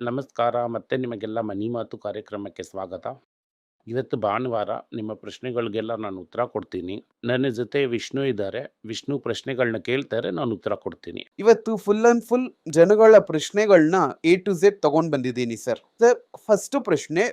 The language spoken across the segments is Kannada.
ನಮಸ್ಕಾರ ಮತ್ತೆ ನಿಮಗೆಲ್ಲ ಮನಿ ಮಾತು ಕಾರ್ಯಕ್ರಮಕ್ಕೆ ಸ್ವಾಗತ. ಇವತ್ತು ಭಾನುವಾರ ನಿಮ್ಮ ಪ್ರಶ್ನೆಗಳಿಗೆಲ್ಲ ನಾನು ಉತ್ತರ ಕೊಡ್ತೀನಿ. ನನ್ನ ಜೊತೆ ವಿಷ್ಣು ಇದ್ದಾರೆ. ವಿಷ್ಣು ಪ್ರಶ್ನೆಗಳನ್ನ ಕೇಳ್ತಾರೆ, ನಾನು ಉತ್ತರ ಕೊಡ್ತೀನಿ. ಇವತ್ತು ಫುಲ್ ಅಂಡ್ ಫುಲ್ ಜನಗಳ ಪ್ರಶ್ನೆಗಳನ್ನ ಎ ಟು ಝೆಡ್ ತಗೊಂಡ್ ಬಂದಿದ್ದೀನಿ ಸರ್ ಸರ್ ಫಸ್ಟ್ ಪ್ರಶ್ನೆ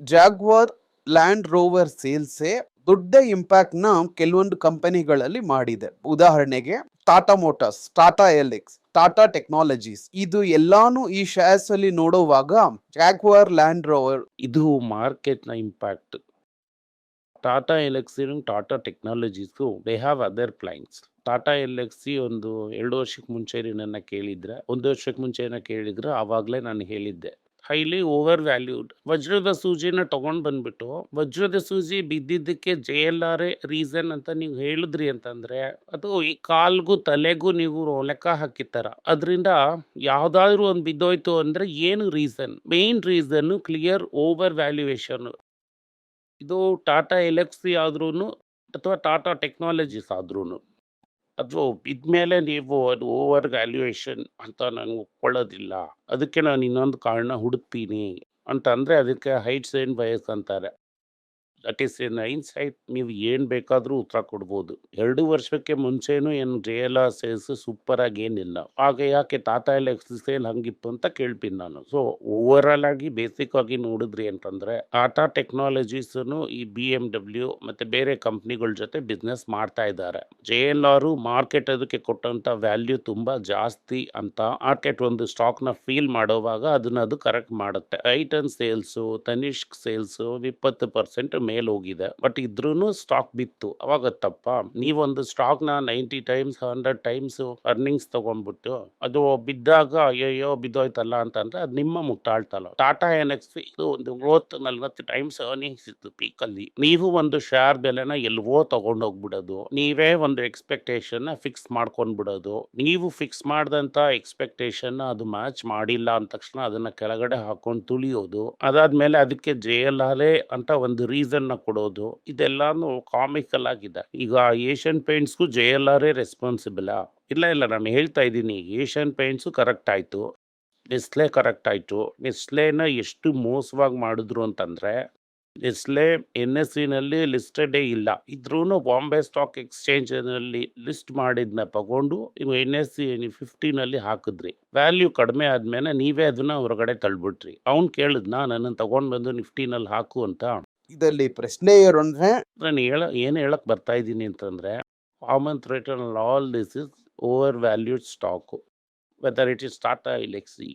ಜಾಗ್ವಾರ್ ಲ್ಯಾಂಡ್ ರೋವರ್ ಸೇಲ್ಸೆ ದೊಡ್ಡ ಇಂಪ್ಯಾಕ್ಟ್ನ ಕೆಲವೊಂದು ಕಂಪನಿಗಳಲ್ಲಿ ಮಾಡಿದೆ. ಉದಾಹರಣೆಗೆ ಟಾಟಾ ಮೋಟರ್ಸ್ ಟಾಟಾ ಎಲೆಕ್ಸ್ ಟಾಟಾ ಟೆಕ್ನಾಲಜೀಸ್ ಇದು ಎಲ್ಲಾನು ಈ ಶೇರ್ಸ್ ಅಲ್ಲಿ ನೋಡುವಾಗ ಜಾಗ್ವಾರ್ ಲ್ಯಾಂಡ್ ರೋವರ್ ಇದು ನ impact Tata Elxsi Tata technologies they have other plans Tata Elxsi ಒಂದು ಎರಡು ವರ್ಷಕ್ಕೆ ಮುಂಚೆ ನನ್ನ ಕೇಳಿದ್ರೆ, ಒಂದು ವರ್ಷಕ್ಕೆ ಮುಂಚೆ ಏನೋ ಕೇಳಿದ್ರೆ, ಆವಾಗಲೇ ನಾನು ಹೇಳಿದ್ದೆ. ಹೈಲಿ ಓವರ್ ವ್ಯಾಲ್ಯೂಡ್ ವಜ್ರದ ಸೂಜಿನ ತೊಗೊಂಡು ಬಂದ್ಬಿಟ್ಟು, ವಜ್ರದ ಸೂಜಿ ಬಿದ್ದಿದ್ದಕ್ಕೆ J L R a reason ಅಂತ ನೀವು ಹೇಳಿದ್ರಿ ಅಂತಂದ್ರೆ, ಅದು ಈ ಕಾಲ್ಗೂ ತಲೆಗೂ ನೀವು ಲೆಕ್ಕ ಹಾಕಿತ್ತಾರ ಅದರಿಂದ ಯಾವುದಾದ್ರೂ ಒಂದು ಬಿದ್ದೋಯ್ತು ಅಂದ್ರೆ ಏನು reason main reason clear over valuation ಇದು ಟಾಟಾ ಎಲೆಕ್ಸಿ ಆದ್ರೂ ಅಥವಾ ಟಾಟಾ ಟೆಕ್ನಾಲಜೀಸ್ ಆದ್ರೂ ಅದು ಇದ್ಮೇಲೆ ನೀವು ಅದು ಓವರ್ ವ್ಯಾಲ್ಯೂಯೇಷನ್ ಅಂತ ನಾನು ಒಪ್ಕೊಳ್ಳೋದಿಲ್ಲ. ಅದಕ್ಕೆ ನಾನು ಇನ್ನೊಂದು ಕಾರಣ ಹುಡುಕ್ತೀನಿ. ಅಂತ ಅಂದರೆ ಅದಕ್ಕೆ ಹೈಟ್ಸ್ ಆ್ಯಂಡ್ ಬಯಸ್ ಅಂತಾರೆ. ದಟ್ ಈಸ್ ಎನ್ ಸೈಟ್ ನೀವು ಏನು ಬೇಕಾದರೂ ಉತ್ತರ ಕೊಡ್ಬೋದು. ಎರಡು ವರ್ಷಕ್ಕೆ ಮುಂಚೆನೂ ಏನು ಜೆ ಎಲ್ ಆರ್ ಸೇಲ್ಸ್ ಸೂಪರಾಗಿ ಏನಿಲ್ಲ. ಆಗ ಯಾಕೆ ತಾತ ಎಲೆಕ್ಸ್ ಸೇಲ್ ಹಂಗಿತ್ತು ಅಂತ ಕೇಳ್ತೀನಿ ನಾನು. ಸೊ ಓವರಾಲ್ ಆಗಿ ಬೇಸಿಕ್ ಆಗಿ ನೋಡಿದ್ರಿ ಅಂತಂದರೆ ಟಾಟಾ ಟೆಕ್ನಾಲಜೀಸನು ಈ ಬಿ ಎಂ ಡಬ್ಲ್ಯೂ ಮತ್ತು ಬೇರೆ ಕಂಪ್ನಿಗಳ ಜೊತೆ ಬಿಸ್ನೆಸ್ ಮಾಡ್ತಾ ಇದ್ದಾರೆ. ಜೆ ಎಲ್ ಆರು ಮಾರ್ಕೆಟ್ ಅದಕ್ಕೆ ಕೊಟ್ಟಂಥ ವ್ಯಾಲ್ಯೂ ತುಂಬ ಜಾಸ್ತಿ ಅಂತ ಮಾರ್ಕೆಟ್ ಒಂದು ಸ್ಟಾಕ್ನ ಫೀಲ್ ಮಾಡೋವಾಗ ಅದನ್ನ ಅದು ಕರೆಕ್ಟ್ ಮಾಡುತ್ತೆ. ಐಟನ್ ಸೇಲ್ಸು ತನಿಷ್ಕ್ ಸೇಲ್ಸು ಇಪ್ಪತ್ತು ಪರ್ಸೆಂಟ್ ಹೋಗಿದೆ ಬಟ್ ಇದ್ರೂ ಸ್ಟಾಕ್ ಬಿತ್ತು. ಅವಾಗ ತಪ್ಪ. ನೀವೊಂದು ಸ್ಟಾಕ್ನ ninety times hundred times earnings ತಗೊಂಡ್ಬಿಟ್ಟು ಅದು ಬಿದ್ದಾಗ ಅಯ್ಯೋ ಬಿದ್ದೋಯ್ತಲ್ಲ ಅಂತಂದ್ರೆ ಅದು ನಿಮ್ಮ ಮುಟ್ಟಾಳ್ತಲ್ಲ. ಟಾಟಾ ಎನ್ಎಕ್ಸ್ ಇದು ಒಂದು ಮೂವತ್ತು ನಲ್ವತ್ತು ಟೈಮ್ಸ್ ಅರ್ನಿಂಗ್ಸ್ ಇತ್ತು ಪೀಕಲ್ಲಿ ನೀವು ಒಂದು ಶೇರ್ ಬೆಲೆನ ಎಲ್ವೋ ತಗೊಂಡೋಗ್ಬಿಡೋದು. ನೀವೇ ಒಂದು ಎಕ್ಸ್ಪೆಕ್ಟೇಷನ್ ಫಿಕ್ಸ್ ಮಾಡ್ಕೊಂಡ್ಬಿಡೋದು. ನೀವು ಫಿಕ್ಸ್ ಮಾಡಿದಂತ ಎಕ್ಸ್ಪೆಕ್ಟೇಷನ್ ಅದು ಮ್ಯಾಚ್ ಮಾಡಿಲ್ಲ ಅಂದ ತಕ್ಷಣ ಅದನ್ನ ಕೆಳಗಡೆ ಹಾಕೊಂಡು ತುಳಿಯೋದು. ಅದಾದ್ಮೇಲೆ ಅದಕ್ಕೆ ಜೆ ಅಂತ ಒಂದು ರೀಸನ್ ಕೊಡೋದು, ಇದೆಲ್ಲಾನು ಕಾಮಿಕಲ್ ಆಗಿದೆ. ಈಗ ಏಷ್ಯನ್ ಪೇಂಟ್ಸ್ಗೂ ಜೆ ಎಲ್ ಆರ್ ರೆಸ್ಪಾನ್ಸಿಬಲ್ ಇಲ್ಲ ಇಲ್ಲ, ನಾನು ಹೇಳ್ತಾ ಇದ್ದೀನಿ ಏಷ್ಯನ್ ಪೇಂಟ್ಸು ಕರೆಕ್ಟ್ ಆಯ್ತು. ನೆಸ್ಲೆ ಕರೆಕ್ಟ್ ಆಯ್ತು. ನೆಸ್ಲೆನ ಎಷ್ಟು ಮೋಸವಾಗಿ ಮಾಡಿದ್ರು ಅಂತಂದ್ರೆ ನೆಸ್ಲೆ ಎನ್ ಎಸ್ ಸಿನಲ್ಲಿ ಲಿಸ್ಟೆಡೇ ಇಲ್ಲ. ಇದ್ರೂ ಬಾಂಬೆ ಸ್ಟಾಕ್ ಎಕ್ಸ್ಚೇಂಜ್ನಲ್ಲಿ ಲಿಸ್ಟ್ ಮಾಡಿದ್ನ ತಗೊಂಡು ನೀವು ಎನ್ ಎಸ್ ಸಿ ಫಿಫ್ಟಿನಲ್ಲಿ ಹಾಕಿದ್ರಿ. ವ್ಯಾಲ್ಯೂ ಕಡಿಮೆ ಆದ್ಮೇಲೆ ನೀವೇ ಅದನ್ನ ಹೊರಗಡೆ ತಳ್ಬಿಟ್ರಿ. ಅವ್ನು ಕೇಳಿದ್ನಾ ನನ್ನನ್ನು ತಗೊಂಡು ಬಂದು ನಿಫ್ಟಿನಲ್ಲಿ ಹಾಕು ಅಂತ. ಇದರಲ್ಲಿ ಪ್ರಶ್ನೆ ಏನು ಅಂದ್ರೆ ನಾನು ಹೇಳ, ಏನು ಹೇಳಕ್ ಬರ್ತಾ ಇದ್ದೀನಿ ಅಂತಂದ್ರೆ common threat all this is over valued stock whether it is Tata Elxsi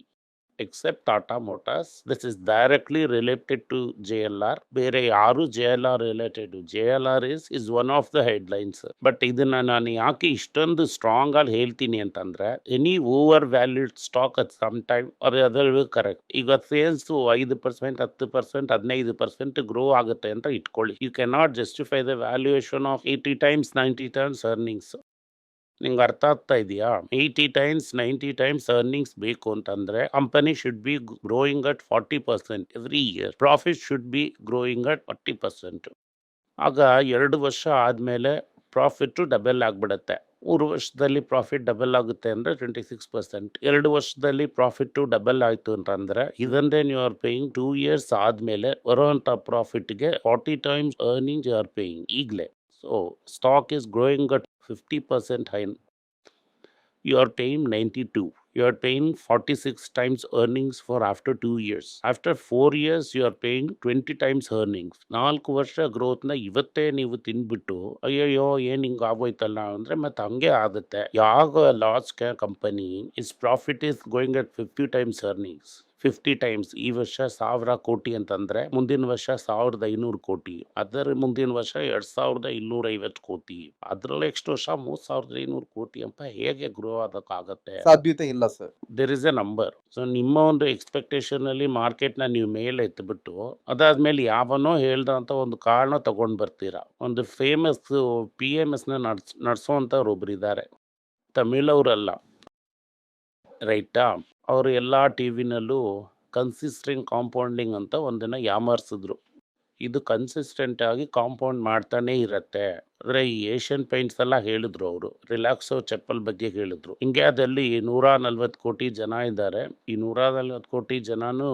except Tata motors this is directly related to J L R ಬೇರೆ ಯಾರು J L R related J L R is is one of the headlines but ಇದನ್ನ ನಾನು ಯಾಕೆ ಇಷ್ಟೊಂದು ಸ್ಟ್ರಾಂಗ್ ಆಗಿ ಹೇಳ್ತೀನಿ ಅಂತಂದ್ರೆ any over valued stock at some time ಅದರಲ್ಲೂ ಕರೆಕ್ಟ್ ಈಗ ಸೇಲ್ಸ್ ಐದು ಪರ್ಸೆಂಟ್ ಹತ್ತು ಪರ್ಸೆಂಟ್ ಹದಿನೈದು ಪರ್ಸೆಂಟ್ ಗ್ರೋ ಆಗುತ್ತೆ ಅಂತ ಇಟ್ಕೊಳ್ಳಿ. You can not justify the valuation of eighty times ninety times earnings ನಿಂಗೆ ಅರ್ಥ ಆಗ್ತಾ ಇದೆಯಾ? Eighty times ninety times earnings ಬೇಕು ಅಂತಂದ್ರೆ company should be growing at forty percent every year profit should be growing at forty percent ಆಗ ಎರಡು ವರ್ಷ ಆದಮೇಲೆ ಪ್ರಾಫಿಟ್ಟು ಡಬಲ್ ಆಗಿಬಿಡುತ್ತೆ. ಮೂರು ವರ್ಷದಲ್ಲಿ ಪ್ರಾಫಿಟ್ ಡಬಲ್ ಆಗುತ್ತೆ ಅಂದರೆ ಟ್ವೆಂಟಿ ಸಿಕ್ಸ್ ಪರ್ಸೆಂಟ್ ಎರಡು ವರ್ಷದಲ್ಲಿ ಪ್ರಾಫಿಟ್ಟು ಡಬಲ್ ಆಯಿತು ಅಂತಂದರೆ ಇದನ್ನೇ ನೀವು ಆರ್ ಪೇಯಿಂಗ್ ಟೂ ಇಯರ್ಸ್ ಆದಮೇಲೆ ಬರುವಂಥ ಪ್ರಾಫಿಟ್ಗೆ forty times earning you are paying ಈಗಲೇ. So stock is growing at fifty percent high you are paying 92 you are paying 46 times earnings for after 2 years after 4 years you are paying 20 times earnings ನಾಲ್ಕು ವರ್ಷ ಗ್ರೋತ್ನ ಇವತ್ತೇ ನೀವು ತಿನ್ಬಿಟ್ಟು ಅಯ್ಯಯ್ಯೋ ಏನ್ ಹಿಂಗ್ ಆಗೋಯ್ತಲ್ಲ ಅಂದ್ರೆ ಮತ್ತೆ ಹಂಗೆ ಆಗುತ್ತೆ ಯಾವ loss company is profit is going at fifty times earnings fifty times ಈ ವರ್ಷ ಸಾವಿರ ಕೋಟಿ ಅಂತಂದರೆ ಮುಂದಿನ ವರ್ಷ ಸಾವಿರದ ಐನೂರು ಕೋಟಿ. ಅದರ ಮುಂದಿನ ವರ್ಷ ಎರಡು ಸಾವಿರದ ಇನ್ನೂರ ಐವತ್ತು ಕೋಟಿ. ಅದರಲ್ಲಿ ನೆಕ್ಸ್ಟ್ ವರ್ಷ ಮೂರು ಸಾವಿರದ ಐನೂರು ಕೋಟಿ ಅಂತ ಹೇಗೆ ಗ್ರೋ ಆಗೋಕ್ಕಾಗತ್ತೆ? ಸಾಧ್ಯತೆ ಇಲ್ಲ sir there is a number so ನಿಮ್ಮ ಒಂದು ಎಕ್ಸ್ಪೆಕ್ಟೇಷನ್ ಅಲ್ಲಿ ಮಾರ್ಕೆಟ್ನ ನೀವು ಮೇಲೆ ಎತ್ತಿಬಿಟ್ಟು ಅದಾದ್ಮೇಲೆ ಯಾವನೋ ಹೇಳ್ದಂಥ ಒಂದು ಕಾರಣ ತಗೊಂಡ್ ಬರ್ತೀರಾ? ಒಂದು ಫೇಮಸ್ ಪಿ ಎಂ ಎಸ್ನ ನಡ್ಸ್ ನಡ್ಸೋಂಥವ್ರು ಒಬ್ರು ಇದ್ದಾರೆ ತಮಿಳವರಲ್ಲ ರೈಟಾ ಅವರು ಎಲ್ಲ ಟಿ ವಿನಲ್ಲೂ ಕನ್ಸಿಸ್ಟೆಂಟ್ ಕಾಂಪೌಂಡಿಂಗ್ ಅಂತ ಒಂದನ್ನು ಯಾಮರ್ಸಿದ್ರು. ಇದು ಕನ್ಸಿಸ್ಟೆಂಟ್ ಆಗಿ ಕಾಂಪೌಂಡ್ ಮಾಡ್ತಾನೆ ಇರತ್ತೆ. ಅಂದರೆ ಈ ಏಷ್ಯನ್ ಪೇಂಟ್ಸ್ ಎಲ್ಲ ಹೇಳಿದ್ರು ಅವರು. ರಿಲ್ಯಾಕ್ಸೋ ಚಪ್ಪಲ್ ಬಗ್ಗೆ ಹೇಳಿದ್ರು. ಇಂಡಿಯಾದಲ್ಲಿ ನೂರ ನಲ್ವತ್ತು ಕೋಟಿ ಜನ ಇದ್ದಾರೆ. ಈ ನೂರ ನಲ್ವತ್ತು ಕೋಟಿ ಜನನೂ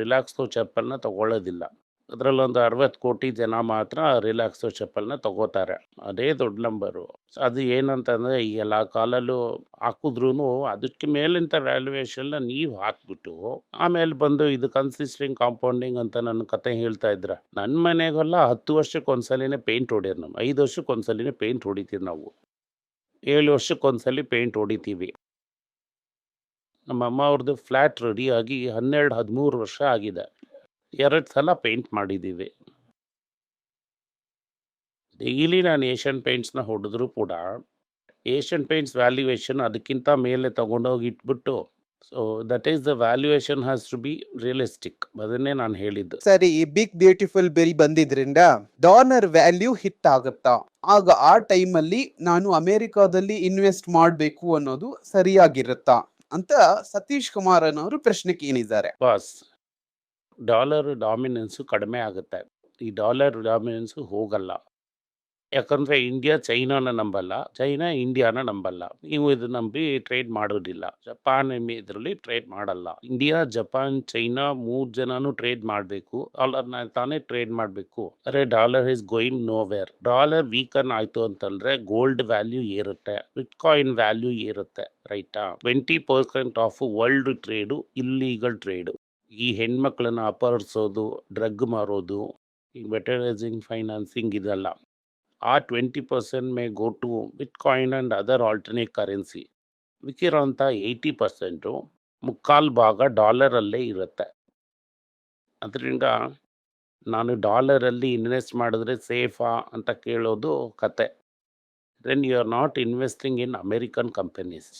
ರಿಲ್ಯಾಕ್ಸೋ ಚಪ್ಪಲ್ನ ತಗೊಳ್ಳೋದಿಲ್ಲ. ಅದರಲ್ಲಿ ಒಂದು ಅರವತ್ತು ಕೋಟಿ ಜನ ಮಾತ್ರ ರಿಲ್ಯಾಕ್ಸೋ ಚಪ್ಪಲ್ನ ತಗೋತಾರೆ. ಅದೇ ದೊಡ್ಡ ನಂಬರು. ಅದು ಏನಂತಂದರೆ ಈ ಎಲ್ಲ ಕಾಲಲ್ಲೂ ಹಾಕಿದ್ರು ಅದಕ್ಕೆ ಮೇಲಿಂತ ವ್ಯಾಲ್ಯೂಯೇಷನ್ನ ನೀವು ಹಾಕ್ಬಿಟ್ಟು, ಆಮೇಲೆ ಬಂದು ಇದು ಕನ್ಸಿಸ್ಟಿಂಗ್ ಕಾಂಪೌಂಡಿಂಗ್ ಅಂತ ನನ್ನ ಕತೆ ಹೇಳ್ತಾ ಇದ್ರ. ನನ್ನ ಮನೆಗೆಲ್ಲ ಹತ್ತು ವರ್ಷಕ್ಕೆ ಒಂದ್ಸಲಿನೇ ಪೇಂಟ್ ಹೊಡಿಯೋದು ನಮ್ಮ ಐದು ವರ್ಷಕ್ಕೆ ಒಂದ್ಸಲಿನೇ ಪೇಂಟ್ ಹೊಡಿತೀವಿ ನಾವು. ಏಳು ವರ್ಷಕ್ಕೆ ಒಂದ್ಸಲಿ ಪೇಂಟ್ ಹೊಡಿತೀವಿ. ನಮ್ಮ ಅಮ್ಮ ಅವ್ರದ್ದು ಫ್ಲ್ಯಾಟ್ ರೆಡಿಯಾಗಿ ಹನ್ನೆರಡು ಹದಿಮೂರು ವರ್ಷ ಆಗಿದೆ. ಎರಡು ಸಲ ಪೇಂಟ್ ಮಾಡಿದ್ದೀವಿ. ಡೈಲಿ ನಾನು ಏಷ್ಯನ್ ಪೇಂಟ್ಸ್ನ ಹೊಡೆದ್ರೂ ಕೂಡ ಏಷ್ಯನ್ ಪೇಂಟ್ಸ್ ವ್ಯಾಲ್ಯೂಯೇಷನ್ ಅದಕ್ಕಿಂತ ಮೇಲೆ ತೊಗೊಂಡೋಗಿ ಇಟ್ಬಿಟ್ಟು so that is the valuation has to be realistic ಅದನ್ನೇ ನಾನು ಹೇಳಿದ್ದು. ಸರಿ ಈ ಬಿಗ್ ಬ್ಯೂಟಿಫುಲ್ ಬೆರಿ ಬಂದಿದ್ರಿಂದ ಡಾಲರ್ ವ್ಯಾಲ್ಯೂ ಹಿಟ್ ಆಗುತ್ತಾ? ಆಗ ಆ ಟೈಮಲ್ಲಿ ನಾನು ಅಮೆರಿಕಾದಲ್ಲಿ ಇನ್ವೆಸ್ಟ್ ಮಾಡಬೇಕು ಅನ್ನೋದು ಸರಿಯಾಗಿರುತ್ತಾ? ಅಂತ ಸತೀಶ್ ಕುಮಾರ್ ಅನ್ನೋರು ಪ್ರಶ್ನೆ ಕೇಳಿದ್ದಾರೆ ಬಾಸ್ ಡಾಲರ್ ಡಾಮಿನೆನ್ಸು ಕಡಿಮೆ ಆಗುತ್ತೆ. ಈ ಡಾಲರ್ ಡಾಮಿನೆನ್ಸು ಹೋಗಲ್ಲ. ಯಾಕಂದರೆ ಇಂಡಿಯಾ ಚೈನಾನ ನಂಬಲ್ಲ, ಚೈನಾ ಇಂಡಿಯಾನ ನಂಬಲ್ಲ. ನೀವು ಇದು ನಂಬಿ ಟ್ರೇಡ್ ಮಾಡೋದಿಲ್ಲ. ಜಪಾನ್ ಇದರಲ್ಲಿ ಟ್ರೇಡ್ ಮಾಡಲ್ಲ. ಇಂಡಿಯಾ, ಜಪಾನ್, ಚೈನಾ ಮೂರು ಜನನು ಟ್ರೇಡ್ ಮಾಡಬೇಕು. ಡಾಲರ್ನ ತಾನೇ ಟ್ರೇಡ್ ಮಾಡಬೇಕು. ಅರೆ dollar is going nowhere dollar weaken ಆಯಿತು ಅಂತಂದರೆ ಗೋಲ್ಡ್ ವ್ಯಾಲ್ಯೂ ಏರುತ್ತೆ. ಬಿಟ್ಕಾಯಿನ್ ವ್ಯಾಲ್ಯೂ ಏರುತ್ತೆ ರೈಟಾ. Twenty percent of world trade, illegal trade. ಈ ಹೆಣ್ಮಕ್ಳನ್ನ ಅಪಹರಿಸೋದು, ಡ್ರಗ್ ಮಾರೋದು, ಈ ಮೆಟರೈಸಿಂಗ್ ಫೈನಾನ್ಸಿಂಗ್ ಇದೆಲ್ಲ. ಆ twenty percent may go to bitcoin and other alternate currency. ಮಿಕ್ಕಿರೋಂಥ eighty percent ಮುಕ್ಕಾಲು ಭಾಗ ಡಾಲರಲ್ಲೇ ಇರುತ್ತೆ. ಅದರಿಂದ ನಾನು ಡಾಲರಲ್ಲಿ ಇನ್ವೆಸ್ಟ್ ಮಾಡಿದ್ರೆ ಸೇಫಾ ಅಂತ ಕೇಳೋದು ಕತೆ. Then you are not investing in American companies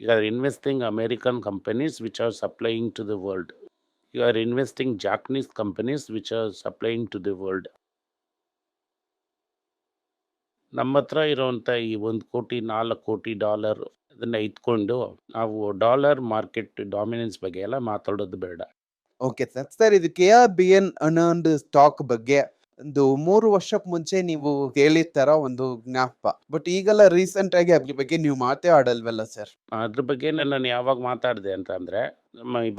you are investing American companies which are supplying to the world you are investing Japanese companies which are supplying to the world. ನಮ್ಮ ಹತ್ರ ಇರೋವಂಥ ಈ ಒಂದು ಕೋಟಿ ನಾಲ್ಕು ಕೋಟಿ ಡಾಲರ್ ಅದನ್ನು ಇಟ್ಕೊಂಡು ನಾವು ಡಾಲರ್ ಮಾರ್ಕೆಟ್ ಡಾಮಿನೆನ್ಸ್ ಬಗ್ಗೆ ಎಲ್ಲ ಮಾತಾಡೋದು ಬೇಡ. ಓಕೆ ಸರ್ ಸರ್ ಇದು ಕೆ ಆರ್ ಬಿ ಎನ್ ಒಂದು ಸ್ಟಾಕ್ ಬಗ್ಗೆ ಒಂದು ಮೂರು ವರ್ಷಕ್ಕೆ ಮುಂಚೆ ನೀವು ಹೇಳಿದ ತರ ಒಂದು ಜ್ಞಾಪ. ಬಟ್ ಈಗೆಲ್ಲ ರೀಸೆಂಟ್ ಆಗಿ ಅದ್ರ ಬಗ್ಗೆ ನೀವು ಮಾತೇ ಆಡಲ್ವಲ್ಲ ಸರ್ ಅದ್ರ ಬಗ್ಗೆ ನಾನು ಯಾವಾಗ ಮಾತಾಡಿದೆ ಈ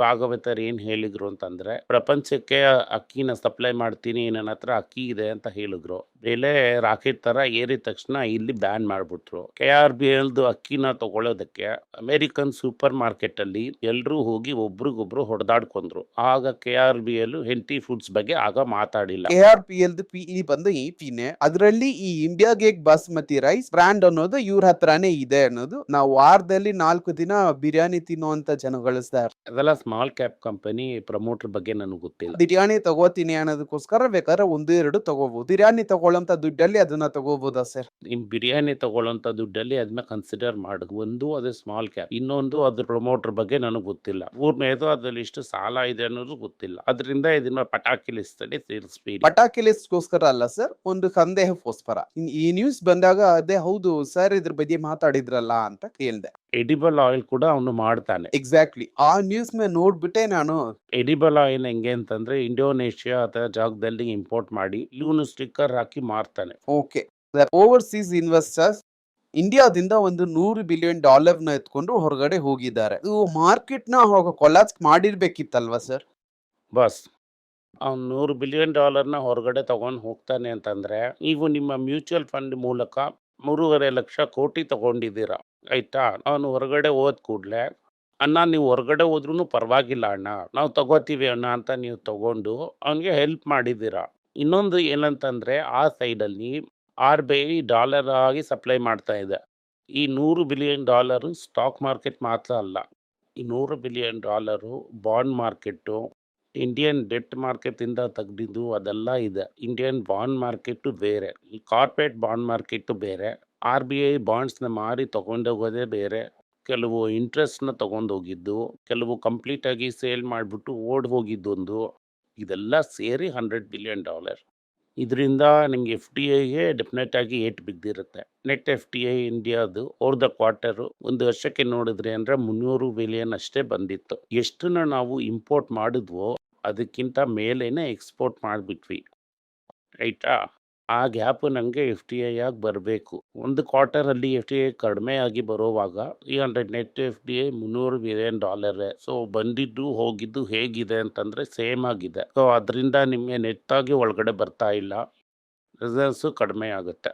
ಭಾಗವತರು ಏನು ಹೇಳಿದ್ರು ಅಂತಂದ್ರೆ, ಪ್ರಪಂಚಕ್ಕೆ ಅಕ್ಕಿನ ಸಪ್ಲೈ ಮಾಡ್ತೀನಿ, ನನ್ನ ಹತ್ರ ಅಕ್ಕಿ ಇದೆ ಅಂತ ಹೇಳಿದ್ರು. ಬೆಲೆ ರಾಕೆಟ್ ತರ ಏರಿದ ತಕ್ಷಣ ಇಲ್ಲಿ ಬ್ಯಾನ್ ಮಾಡ್ಬಿಟ್ರು. ಕೆ ಆರ್ ಬಿ ಎಲ್ದು ಅಕ್ಕಿನ ತಗೊಳ್ಳೋದಕ್ಕೆ ಅಮೆರಿಕನ್ ಸೂಪರ್ ಮಾರ್ಕೆಟ್ ಅಲ್ಲಿ ಎಲ್ರೂ ಹೋಗಿ ಒಬ್ರಿಗೊಬ್ರು ಹೊಡೆದಾಡ್ಕೊಂಡ್ರು. ಆಗ ಕೆ ಆರ್ ಬಿ ಎಲ್ ಹೆಂಟಿ ಫುಡ್ಸ್ ಬಗ್ಗೆ ಆಗ ಮಾತಾಡಿಲ್ಲ. K R P L P E ಬಂದು ಏಟಿನೇ ಅದರಲ್ಲಿ ಈ India Gate basmati rice brand ಅನ್ನೋದು ಇವ್ರ ಹತ್ರನೇ ಇದೆ ಅನ್ನೋದು. ನಾವು ವಾರದಲ್ಲಿ ನಾಲ್ಕು ದಿನ ಬಿರಿಯಾನಿ ತಿನ್ನುವಂತ ಜನಗಳಿಸ್ತಾರೆ ಅದೆಲ್ಲ ಸ್ಮಾಲ್ ಕ್ಯಾಪ್ ಕಂಪನಿ ಪ್ರಮೋಟರ್ ಬಗ್ಗೆ ನನಗೆ ಗೊತ್ತಿಲ್ಲ. ಬಿರಿಯಾನಿ ತಗೋತೀನಿ ಅನ್ನೋದಕ್ಕೋಸ್ಕರ ಬೇಕಾದ್ರೆ ಒಂದು ಎರಡು ತಗೋಬಹುದು ಬಿರಿಯಾನಿ ತಗೊಳ್ಳೋಂತ ದುಡ್ಡಲ್ಲಿ ಅದನ್ನ ತಗೋಬಹುದಾ ಸರ್? ನಿಮ್ ಬಿರಿಯಾನಿ ತಗೊಳ್ಳೋಂಥ ದುಡ್ಡಲ್ಲಿ ಅದನ್ನ ಕನ್ಸಿಡರ್ ಮಾಡು. ಒಂದು ಅದು ಸ್ಮಾಲ್ ಕ್ಯಾಪ್ ಇನ್ನೊಂದು ಅದ್ರ ಪ್ರಮೋಟರ್ ಬಗ್ಗೆ ನನಗೆ ಗೊತ್ತಿಲ್ಲ. ಮೂರನೇದು ಅದ್ರಲ್ಲಿ ಇಷ್ಟು ಸಾಲ ಇದೆ ಅನ್ನೋದು ಗೊತ್ತಿಲ್ಲ. ಅದರಿಂದ ಇದನ್ನ ಪಟಾಕಿ ಲಿಸ್ಟಲ್ಲಿ ಸೇರಿಸ್ಬೇಡಿ. ಪಟಾಕಿ ಲಿಸ್ಟ್ಗೋಸ್ಕರ ಅಲ್ಲ ಸರ್ ಒಂದು ಸಂದೇಹಕ್ಕೋಸ್ಕರ. ಈ ನ್ಯೂಸ್ ಬಂದಾಗ ಅದೇ ಹೌದು ಸರ್ ಇದ್ರ ಬಗ್ಗೆ ಮಾತಾಡಿದ್ರಲ್ಲ ಅಂತ ಕೇಳ್ದೆ. ಎಡಿಬಲ್ ಆಯಿಲ್ ಕೂಡ ಅವನು ಮಾಡ್ತಾನೆ. ಎಕ್ಸಾಕ್ಟ್ಲಿ ಆ ನ್ಯೂಸ್ ಮೇಲೆ ನೋಡ್ಬಿಟ್ಟೆ ನಾನು. ಎಡಿಬಲ್ ಆಯಿಲ್ ಹೆಂಗೆ ಅಂತಂದ್ರೆ ಇಂಡೋನೇಷ್ಯಾ ಅಥವಾ ಜಾಗದಲ್ಲಿ ಇಂಪೋರ್ಟ್ ಮಾಡಿ ಇವನು ಸ್ಟಿಕ್ಕರ್ ಹಾಕಿ ಮಾರ್ತಾನೆ. ಓಕೆ ಓವರ್ಸೀಸ್ ಇನ್ವೆಸ್ಟರ್ಸ್ ಇಂಡಿಯಾದಿಂದ ಒಂದು ನೂರು ಬಿಲಿಯನ್ ಡಾಲರ್ನ ಎತ್ಕೊಂಡು ಹೊರಗಡೆ ಹೋಗಿದ್ದಾರೆ. ಇದು ಮಾರ್ಕೆಟ್ನ ಹೋಗ ಕೊಲಾಪ್ಸ್ ಮಾಡಿರ್ಬೇಕಿತ್ತಲ್ವಾ ಸರ್ ಬಸ್ ಅವ್ನು ನೂರು ಬಿಲಿಯನ್ ಡಾಲರ್ನ ಹೊರಗಡೆ ತಗೊಂಡು ಹೋಗ್ತಾನೆ ಅಂತಂದ್ರೆ ನೀವು ನಿಮ್ಮ ಮ್ಯೂಚುವಲ್ ಫಂಡ್ ಮೂಲಕ ಮೂರುವರೆ ಲಕ್ಷ ಕೋಟಿ ತಗೊಂಡಿದ್ದೀರ? ಆಯ್ತಾ? ನಾನು ಹೊರಗಡೆ ಹೋದ ಕೂಡಲೇ, ಅಣ್ಣ, ನೀವು ಹೊರಗಡೆ ಹೋದ್ರೂ ಪರವಾಗಿಲ್ಲ ಅಣ್ಣ. ನಾವು ತಗೋತೀವಿ ಅಣ್ಣ ಅಂತ ನೀವು ತಗೊಂಡು ಅವನಿಗೆ ಹೆಲ್ಪ್ ಮಾಡಿದ್ದೀರ? ಇನ್ನೊಂದು ಏನಂತಂದ್ರೆ, ಆ ಸೈಡಲ್ಲಿ ಆರ್ ಬಿ ಐ ಡಾಲರ್ ಆಗಿ ಸಪ್ಲೈ ಮಾಡ್ತಾ ಇದೆ. ಈ ನೂರು ಬಿಲಿಯನ್ ಡಾಲರು ಸ್ಟಾಕ್ ಮಾರ್ಕೆಟ್ ಮಾತ್ರ ಅಲ್ಲ, ಈ ನೂರು billion dollar bond market Indian debt ಮಾರ್ಕೆಟಿಂದ ತೆಗ್ದಿದ್ದು ಅದೆಲ್ಲ ಇದೆ. ಇಂಡಿಯನ್ ಬಾಂಡ್ ಮಾರ್ಕೆಟು ಬೇರೆ ಕಾರ್ಪೊರೇಟ್ ಬಾಂಡ್ ಮಾರ್ಕೆಟು ಬೇರೆ ಆರ್ ಬಿ ಐ ಬಾಂಡ್ಸ್ನ ಮಾರಿ ತೊಗೊಂಡೋಗೋದೇ ಬೇರೆ, ಕೆಲವು ಇಂಟ್ರೆಸ್ಟ್ನ ತಗೊಂಡೋಗಿದ್ದು ಕೆಲವು ಕಂಪ್ಲೀಟಾಗಿ ಸೇಲ್ ಮಾಡಿಬಿಟ್ಟು ಓಡ್ ಹೋಗಿದ್ದೊಂದು ಇದೆಲ್ಲ ಸೇರಿ ಹಂಡ್ರೆಡ್ ಬಿಲಿಯನ್ ಡಾಲರ್ ಇದರಿಂದ ನಿಮಗೆ ಎಫ್ ಟಿ ಐಗೆ ಡೆಫಿನೆಟ್ ಆಗಿ ಏಟ್ ಬಿದ್ದಿರುತ್ತೆ. ನೆಟ್ ಎಫ್ ಟಿ ಐ ಇಂಡಿಯಾದು ಓರ್ ದ ಕ್ವಾರ್ಟರು ಒಂದು ವರ್ಷಕ್ಕೆ ನೋಡಿದ್ರೆ ಅಂದರೆ ಮುನ್ನೂರು ಬಿಲಿಯನ್ ಅಷ್ಟೇ ಬಂದಿತ್ತು. ಎಷ್ಟನ್ನ ನಾವು ಇಂಪೋರ್ಟ್ ಮಾಡಿದ್ವೋ ಅದಕ್ಕಿಂತ ಮೇಲೇ ಎಕ್ಸ್ಪೋರ್ಟ್ ಮಾಡಿಬಿಟ್ವಿ. ರೈಟಾ? ಆ ಗ್ಯಾಪ್ ನನಗೆ ಎಫ್ ಟಿ ಐ ಆಗಿ ಬರಬೇಕು. ಒಂದು ಕ್ವಾರ್ಟರಲ್ಲಿ ಎಫ್ ಟಿ ಐ ಕಡಿಮೆ ಆಗಿ ಬರೋವಾಗ 300 net F D I $300 billion ಡಾಲರೇ. So ಬಂದಿದ್ದು ಹೋಗಿದ್ದು ಹೇಗಿದೆ ಅಂತಂದರೆ ಸೇಮ್ ಆಗಿದೆ. ಸೊ ಅದರಿಂದ ನಿಮಗೆ ನೆಟ್ಟಾಗಿ ಒಳಗಡೆ ಬರ್ತಾ ಇಲ್ಲ. ರಿಸಲ್ಟ್ಸು ಕಡಿಮೆ ಆಗುತ್ತೆ.